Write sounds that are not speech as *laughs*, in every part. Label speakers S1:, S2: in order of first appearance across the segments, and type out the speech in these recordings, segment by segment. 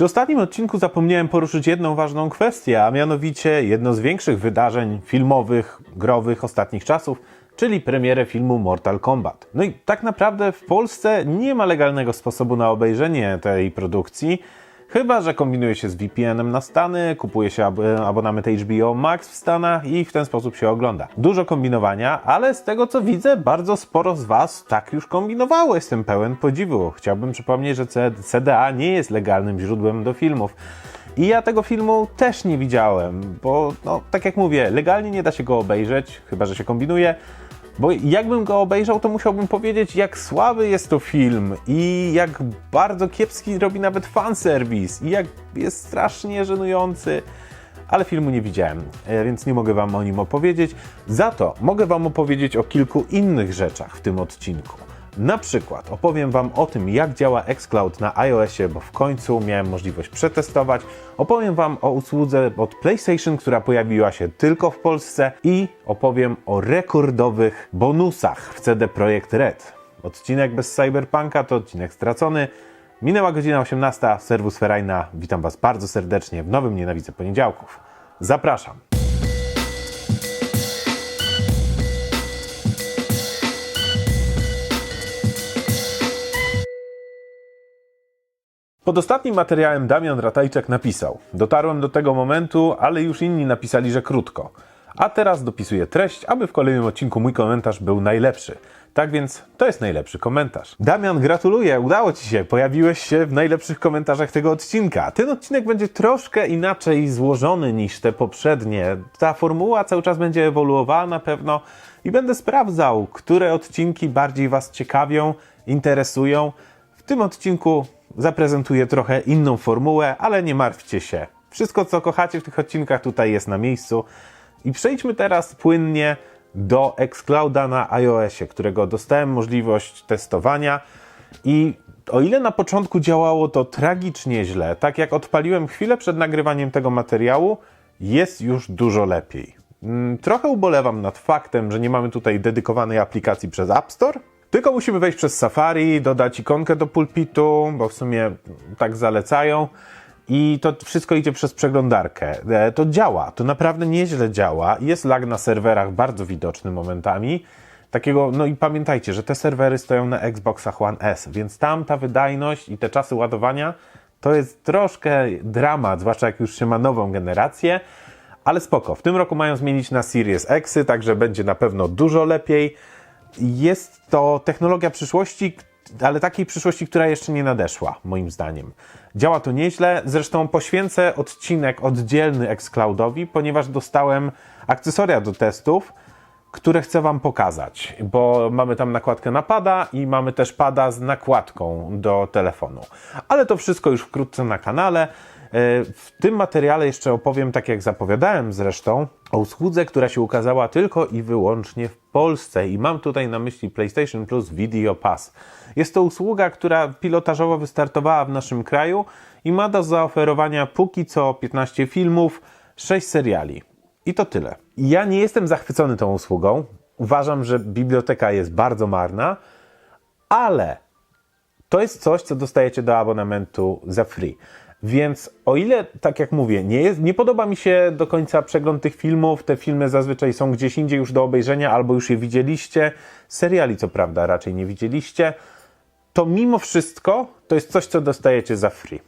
S1: Przy ostatnim odcinku zapomniałem poruszyć jedną ważną kwestię, a mianowicie jedno z większych wydarzeń filmowych, growych ostatnich czasów, czyli premierę filmu Mortal Kombat. No i tak naprawdę w Polsce nie ma legalnego sposobu na obejrzenie tej produkcji, Chyba, że kombinuje się z VPN-em na Stany, kupuje się ab- abonament HBO Max w Stanach i w ten sposób się ogląda. Dużo kombinowania, ale z tego co widzę, bardzo sporo z Was tak już kombinowało. Jestem pełen podziwu. Chciałbym przypomnieć, że CDA nie jest legalnym źródłem do filmów. I ja tego filmu też nie widziałem, bo no, tak jak mówię, legalnie nie da się go obejrzeć, chyba że się kombinuje. Bo jakbym go obejrzał, to musiałbym powiedzieć, jak słaby jest to film i jak bardzo kiepski robi nawet fanserwis i jak jest strasznie żenujący. Ale filmu nie widziałem, e, więc nie mogę Wam o nim opowiedzieć. Za to mogę Wam opowiedzieć o kilku innych rzeczach w tym odcinku. Na przykład opowiem Wam o tym, jak działa xCloud na iOSie, bo w końcu miałem możliwość przetestować. Opowiem Wam o usłudze od PlayStation, która pojawiła się tylko w Polsce i opowiem o rekordowych bonusach w CD Projekt Red. Odcinek bez Cyberpunka to odcinek stracony. Minęła godzina 18, serwus Ferajna. Witam Was bardzo serdecznie w nowym Nienawidzę Poniedziałków. Zapraszam. Pod ostatnim materiałem Damian Ratajczak napisał: Dotarłem do tego momentu, ale już inni napisali, że krótko. A teraz dopisuję treść, aby w kolejnym odcinku mój komentarz był najlepszy. Tak więc to jest najlepszy komentarz. Damian, gratuluję, udało Ci się. Pojawiłeś się w najlepszych komentarzach tego odcinka. Ten odcinek będzie troszkę inaczej złożony niż te poprzednie. Ta formuła cały czas będzie ewoluowała na pewno i będę sprawdzał, które odcinki bardziej Was ciekawią, interesują. W tym odcinku zaprezentuję trochę inną formułę, ale nie martwcie się. Wszystko, co kochacie w tych odcinkach, tutaj jest na miejscu. I przejdźmy teraz płynnie do xClouda na iOSie, którego dostałem możliwość testowania. I o ile na początku działało to tragicznie źle, tak jak odpaliłem chwilę przed nagrywaniem tego materiału, jest już dużo lepiej. Mm, Trochę ubolewam nad faktem, że nie mamy tutaj dedykowanej aplikacji przez App Store, tylko musimy wejść przez Safari, dodać ikonkę do pulpitu, bo w sumie tak zalecają. I to wszystko idzie przez przeglądarkę. E, To działa, to naprawdę nieźle działa. Jest lag na serwerach bardzo widoczny momentami. Takiego, no i pamiętajcie, że te serwery stoją na Xboxach One S, więc tam ta wydajność i te czasy ładowania to jest troszkę dramat, zwłaszcza jak już się ma nową generację. Ale spoko, w tym roku mają zmienić na Series X, także będzie na pewno dużo lepiej. Jest to technologia przyszłości, ale takiej przyszłości, która jeszcze nie nadeszła, moim zdaniem. Działa to nieźle, zresztą poświęcę odcinek oddzielny xCloudowi, ponieważ dostałem akcesoria do testów, które chcę Wam pokazać, bo mamy tam nakładkę na pada i mamy też pada z nakładką do telefonu. Ale to wszystko już wkrótce na kanale. E, W tym materiale jeszcze opowiem, tak jak zapowiadałem zresztą, o usłudze, która się ukazała tylko i wyłącznie w Polsce i mam tutaj na myśli PlayStation Plus Video Pass. Jest to usługa, która pilotażowo wystartowała w naszym kraju i ma do zaoferowania póki co 15 filmów, 6 seriali. I to tyle. Ja nie jestem zachwycony tą usługą. Uważam, że biblioteka jest bardzo marna, ale to jest coś, co dostajecie do abonamentu za free. Więc o ile, tak jak mówię, nie, jest, nie podoba mi się do końca przegląd tych filmów, te filmy zazwyczaj są gdzieś indziej już do obejrzenia, albo już je widzieliście, seriali co prawda raczej nie widzieliście, to mimo wszystko to jest coś, co dostajecie za free.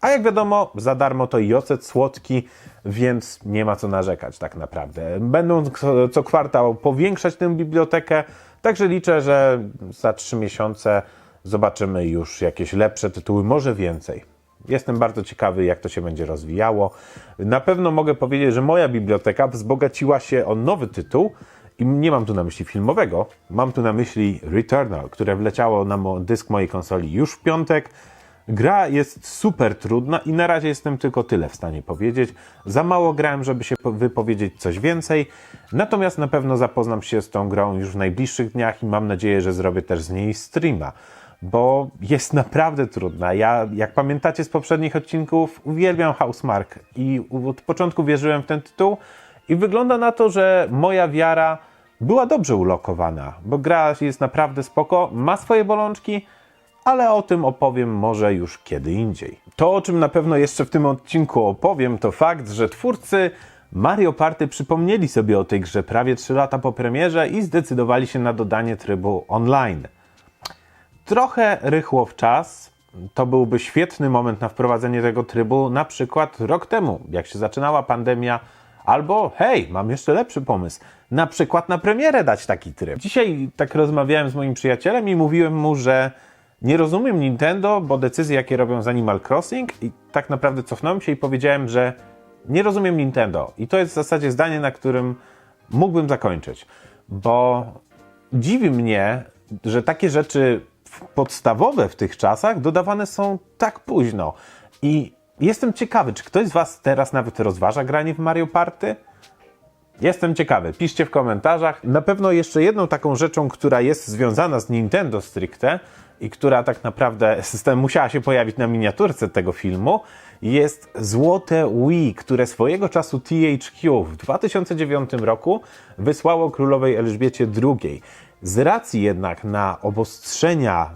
S1: A jak wiadomo, za darmo to i ocet słodki, więc nie ma co narzekać tak naprawdę. Będą co, kwartał powiększać tę bibliotekę, także liczę, że za trzy miesiące zobaczymy już jakieś lepsze tytuły, może więcej. Jestem bardzo ciekawy, jak to się będzie rozwijało. Na pewno mogę powiedzieć, że moja biblioteka wzbogaciła się o nowy tytuł i nie mam tu na myśli filmowego, mam tu na myśli Returnal, które wleciało na dysk mojej konsoli już w piątek. Gra jest super trudna i na razie jestem tylko tyle w stanie powiedzieć. Za mało grałem, żeby się po- wypowiedzieć coś więcej. Natomiast na pewno zapoznam się z tą grą już w najbliższych dniach i mam nadzieję, że zrobię też z niej streama. Bo jest naprawdę trudna. Ja, jak pamiętacie z poprzednich odcinków, uwielbiam Housemark i od początku wierzyłem w ten tytuł i wygląda na to, że moja wiara była dobrze ulokowana, bo gra jest naprawdę spoko, ma swoje bolączki, ale o tym opowiem może już kiedy indziej. To, o czym na pewno jeszcze w tym odcinku opowiem, to fakt, że twórcy Mario Party przypomnieli sobie o tej grze prawie 3 lata po premierze i zdecydowali się na dodanie trybu online. Trochę rychło w czas. To byłby świetny moment na wprowadzenie tego trybu, na przykład rok temu, jak się zaczynała pandemia, albo hej, mam jeszcze lepszy pomysł, na przykład na premierę dać taki tryb. Dzisiaj tak rozmawiałem z moim przyjacielem i mówiłem mu, że nie rozumiem Nintendo, bo decyzje, jakie robią z Animal Crossing, i tak naprawdę cofnąłem się i powiedziałem, że nie rozumiem Nintendo. I to jest w zasadzie zdanie, na którym mógłbym zakończyć, bo dziwi mnie, że takie rzeczy podstawowe w tych czasach dodawane są tak późno. I jestem ciekawy, czy ktoś z Was teraz nawet rozważa granie w Mario Party? Jestem ciekawy, piszcie w komentarzach. Na pewno jeszcze jedną taką rzeczą, która jest związana z Nintendo stricte i która tak naprawdę system musiała się pojawić na miniaturce tego filmu, jest złote Wii, które swojego czasu THQ w 2009 roku wysłało królowej Elżbiecie II. Z racji jednak na obostrzenia,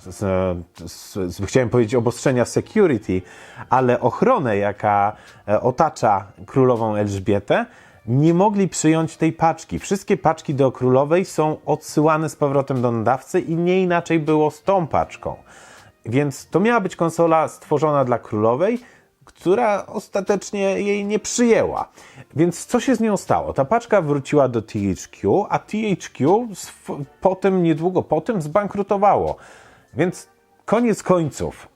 S1: chciałem powiedzieć obostrzenia security, ale ochronę, jaka e, otacza królową Elżbietę, nie mogli przyjąć tej paczki. Wszystkie paczki do królowej są odsyłane z powrotem do nadawcy i nie inaczej było z tą paczką. Więc to miała być konsola stworzona dla królowej, która ostatecznie jej nie przyjęła. Więc co się z nią stało? Ta paczka wróciła do THQ, a THQ potem, niedługo potem zbankrutowało. Więc koniec końców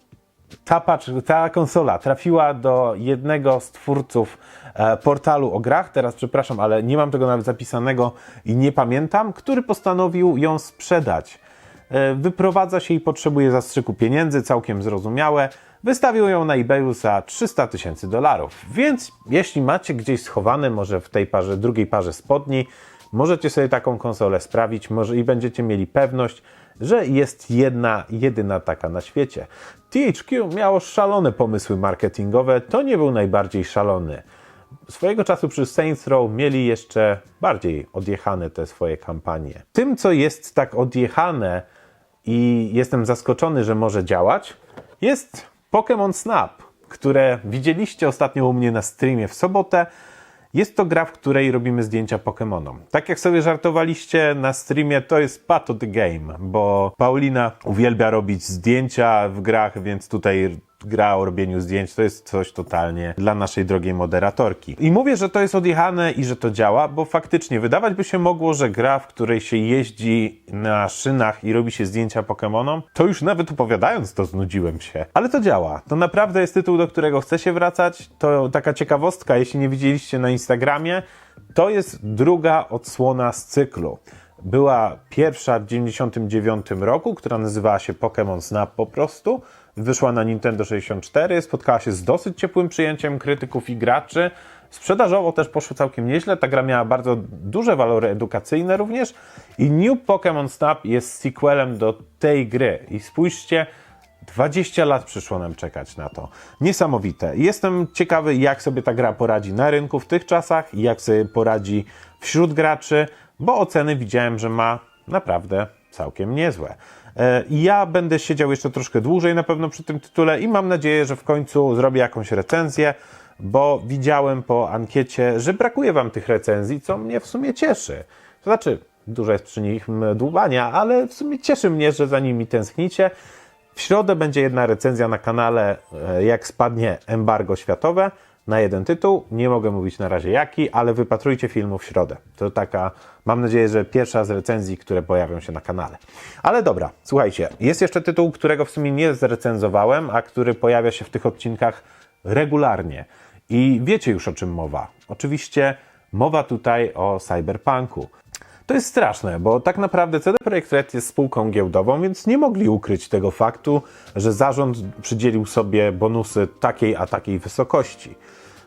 S1: ta, pacz, ta konsola trafiła do jednego z twórców e, portalu o grach, teraz przepraszam, ale nie mam tego nawet zapisanego i nie pamiętam, który postanowił ją sprzedać. E, wyprowadza się i potrzebuje zastrzyku pieniędzy, całkiem zrozumiałe. Wystawił ją na eBayu za 300 tysięcy dolarów. Więc jeśli macie gdzieś schowane, może w tej parze, drugiej parze spodni, możecie sobie taką konsolę sprawić może i będziecie mieli pewność, że jest jedna, jedyna taka na świecie. THQ miało szalone pomysły marketingowe, to nie był najbardziej szalony. Swojego czasu przy Saints Row mieli jeszcze bardziej odjechane te swoje kampanie. Tym, co jest tak odjechane i jestem zaskoczony, że może działać, jest Pokémon Snap, które widzieliście ostatnio u mnie na streamie w sobotę. Jest to gra, w której robimy zdjęcia Pokémonom. Tak jak sobie żartowaliście na streamie, to jest part of the game, bo Paulina uwielbia robić zdjęcia w grach, więc tutaj gra o robieniu zdjęć to jest coś totalnie dla naszej drogiej moderatorki. I mówię, że to jest odjechane i że to działa, bo faktycznie wydawać by się mogło, że gra, w której się jeździ na szynach i robi się zdjęcia Pokémonom, to już nawet opowiadając to znudziłem się. Ale to działa. To naprawdę jest tytuł, do którego chcę się wracać. To taka ciekawostka, jeśli nie widzieliście na Instagramie, to jest druga odsłona z cyklu. Była pierwsza w 1999 roku, która nazywała się Pokémon Snap po prostu wyszła na Nintendo 64, spotkała się z dosyć ciepłym przyjęciem krytyków i graczy. Sprzedażowo też poszło całkiem nieźle. Ta gra miała bardzo duże walory edukacyjne również. I New Pokémon Snap jest sequelem do tej gry. I spójrzcie, 20 lat przyszło nam czekać na to. Niesamowite. Jestem ciekawy, jak sobie ta gra poradzi na rynku w tych czasach jak sobie poradzi wśród graczy, bo oceny widziałem, że ma naprawdę całkiem niezłe. E, ja będę siedział jeszcze troszkę dłużej na pewno przy tym tytule i mam nadzieję, że w końcu zrobię jakąś recenzję, bo widziałem po ankiecie, że brakuje Wam tych recenzji, co mnie w sumie cieszy. To znaczy, dużo jest przy nich dłubania, ale w sumie cieszy mnie, że za nimi tęsknicie. W środę będzie jedna recenzja na kanale, e, jak spadnie embargo światowe na jeden tytuł. Nie mogę mówić na razie jaki, ale wypatrujcie filmu w środę. To taka, mam nadzieję, że pierwsza z recenzji, które pojawią się na kanale. Ale dobra, słuchajcie, jest jeszcze tytuł, którego w sumie nie zrecenzowałem, a który pojawia się w tych odcinkach regularnie. I wiecie już o czym mowa. Oczywiście mowa tutaj o cyberpunku. To jest straszne, bo tak naprawdę CD Projekt Red jest spółką giełdową, więc nie mogli ukryć tego faktu, że zarząd przydzielił sobie bonusy takiej a takiej wysokości.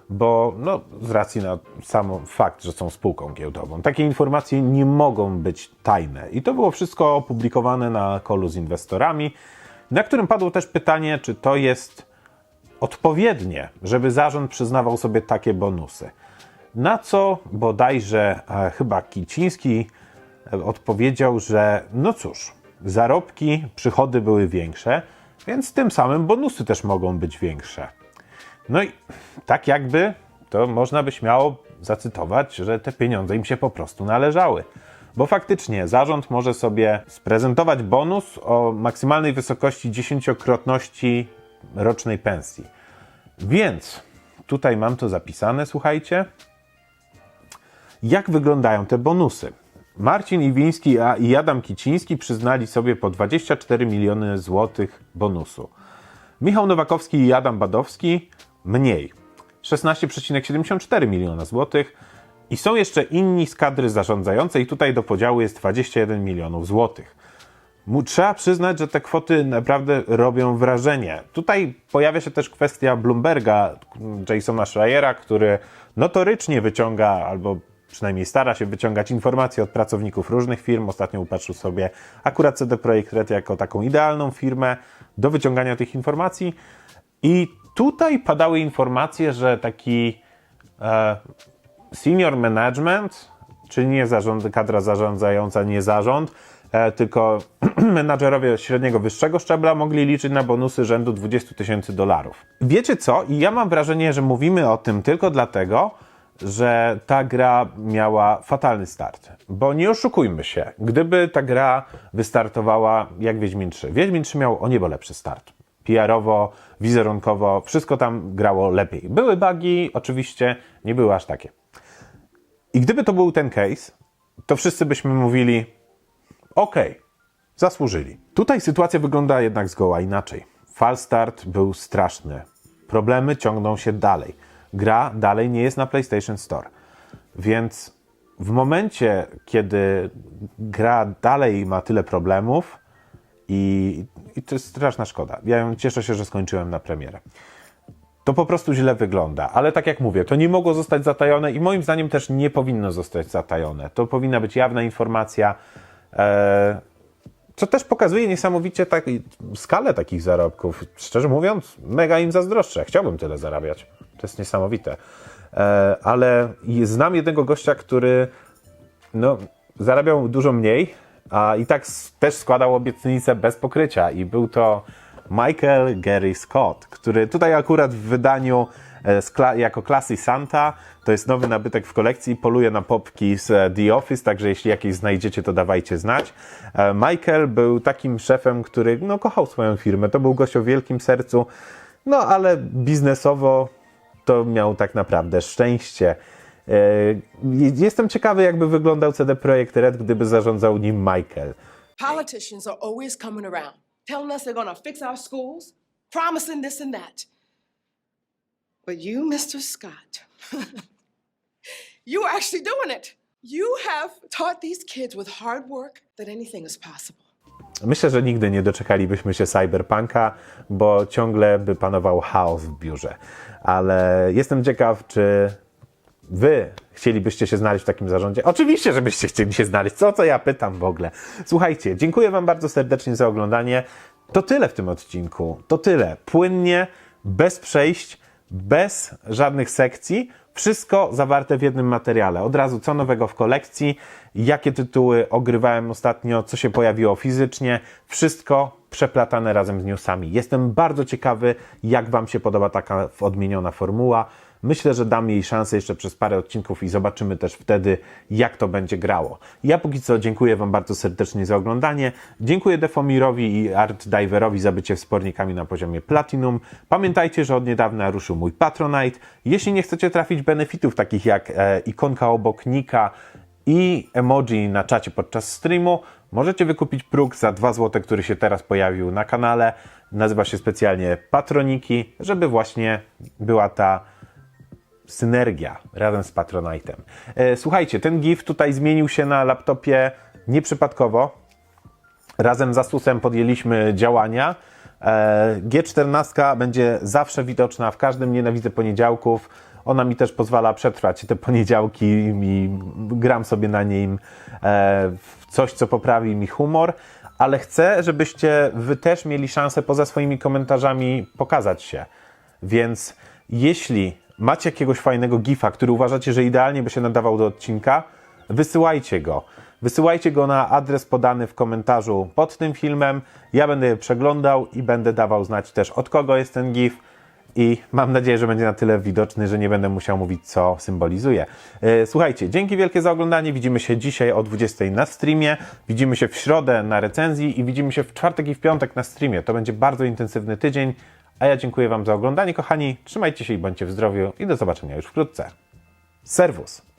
S1: Bo no, z racji na sam fakt, że są spółką giełdową, takie informacje nie mogą być tajne. I to było wszystko opublikowane na kolu z inwestorami, na którym padło też pytanie, czy to jest odpowiednie, żeby zarząd przyznawał sobie takie bonusy. Na co bodajże e, chyba Kiciński e, odpowiedział, że no cóż, zarobki, przychody były większe, więc tym samym bonusy też mogą być większe. No i tak jakby to można by śmiało zacytować, że te pieniądze im się po prostu należały. Bo faktycznie zarząd może sobie sprezentować bonus o maksymalnej wysokości dziesięciokrotności rocznej pensji. Więc tutaj mam to zapisane, słuchajcie. Jak wyglądają te bonusy? Marcin Iwiński i Adam Kiciński przyznali sobie po 24 miliony złotych bonusu. Michał Nowakowski i Adam Badowski mniej 16,74 miliona złotych. I są jeszcze inni z kadry zarządzającej, tutaj do podziału jest 21 milionów złotych. Trzeba przyznać, że te kwoty naprawdę robią wrażenie. Tutaj pojawia się też kwestia Bloomberga, Jasona Schreiera, który notorycznie wyciąga, albo przynajmniej stara się wyciągać informacje od pracowników różnych firm. Ostatnio upatrzył sobie akurat CD Projekt Red jako taką idealną firmę do wyciągania tych informacji. I tutaj padały informacje, że taki e, senior management, czyli nie zarząd, kadra zarządzająca, nie zarząd, e, tylko *clears throat* menadżerowie średniego, wyższego szczebla mogli liczyć na bonusy rzędu 20 tysięcy dolarów. Wiecie co? I ja mam wrażenie, że mówimy o tym tylko dlatego, że ta gra miała fatalny start. Bo nie oszukujmy się, gdyby ta gra wystartowała jak Wiedźmin 3. Wiedźmin 3 miał o niebo lepszy start. PR-owo, wizerunkowo, wszystko tam grało lepiej. Były bugi, oczywiście, nie były aż takie. I gdyby to był ten case, to wszyscy byśmy mówili: OK, zasłużyli. Tutaj sytuacja wygląda jednak zgoła inaczej. Falstart był straszny. Problemy ciągną się dalej. Gra dalej nie jest na PlayStation Store. Więc w momencie, kiedy gra dalej ma tyle problemów, i, i to jest straszna szkoda. Ja cieszę się, że skończyłem na premierę to po prostu źle wygląda. Ale tak jak mówię, to nie mogło zostać zatajone i moim zdaniem też nie powinno zostać zatajone. To powinna być jawna informacja, e, co też pokazuje niesamowicie tak, skalę takich zarobków. Szczerze mówiąc, mega im zazdroszczę. Chciałbym tyle zarabiać. To jest niesamowite. E, ale znam jednego gościa, który no, zarabiał dużo mniej, a i tak też składał obietnicę bez pokrycia i był to Michael Gary Scott, który tutaj akurat w wydaniu e, jako Classy Santa, to jest nowy nabytek w kolekcji, poluje na popki z e, The Office, także jeśli jakieś znajdziecie, to dawajcie znać. Michael był takim szefem, który no, kochał swoją firmę, to był gość o wielkim sercu, no ale biznesowo to miał tak naprawdę szczęście. E, Jestem ciekawy, jakby wyglądał CD Projekt Red, gdyby zarządzał nim Michael.
S2: Politicians are always coming around, telling us they're gonna fix our schools, promising this and that. But you, Mr. Scott, *laughs* you are actually doing it. You have taught these kids with hard work that anything is possible.
S1: Myślę, że nigdy nie doczekalibyśmy się cyberpunka, bo ciągle by panował chaos w biurze. Ale jestem ciekaw, czy wy chcielibyście się znaleźć w takim zarządzie? Oczywiście, żebyście chcieli się znaleźć. Co, co ja pytam w ogóle? Słuchajcie, dziękuję wam bardzo serdecznie za oglądanie. To tyle w tym odcinku. To tyle. Płynnie, bez przejść, bez żadnych sekcji. Wszystko zawarte w jednym materiale. Od razu co nowego w kolekcji, jakie tytuły ogrywałem ostatnio, co się pojawiło fizycznie. Wszystko przeplatane razem z newsami. Jestem bardzo ciekawy, jak Wam się podoba taka odmieniona formuła. Myślę, że dam jej szansę jeszcze przez parę odcinków i zobaczymy też wtedy, jak to będzie grało. Ja póki co dziękuję Wam bardzo serdecznie za oglądanie. Dziękuję Defomirowi i Art Diverowi za bycie wspornikami na poziomie Platinum. Pamiętajcie, że od niedawna ruszył mój Patronite. Jeśli nie chcecie trafić benefitów takich jak e, ikonka obok nika i emoji na czacie podczas streamu, możecie wykupić próg za 2 zł, który się teraz pojawił na kanale. Nazywa się specjalnie Patroniki, żeby właśnie była ta synergia razem z Patronite'em. E, Słuchajcie, ten GIF tutaj zmienił się na laptopie nieprzypadkowo. Razem z Asusem podjęliśmy działania. E, G14 będzie zawsze widoczna w każdym nienawidzę poniedziałków. Ona mi też pozwala przetrwać te poniedziałki i gram sobie na nim e, coś, co poprawi mi humor, ale chcę, żebyście wy też mieli szansę poza swoimi komentarzami pokazać się. Więc jeśli macie jakiegoś fajnego gifa, który uważacie, że idealnie by się nadawał do odcinka, wysyłajcie go. wysyłajcie go na adres podany w komentarzu pod tym filmem. Ja będę je przeglądał i będę dawał znać też od kogo jest ten GIF. I mam nadzieję, że będzie na tyle widoczny, że nie będę musiał mówić, co symbolizuje. E, Słuchajcie, dzięki wielkie za oglądanie. Widzimy się dzisiaj o 20 na streamie, widzimy się w środę na recenzji i widzimy się w czwartek i w piątek na streamie. To będzie bardzo intensywny tydzień. A ja dziękuję Wam za oglądanie, kochani. Trzymajcie się i bądźcie w zdrowiu i do zobaczenia już wkrótce. Serwus!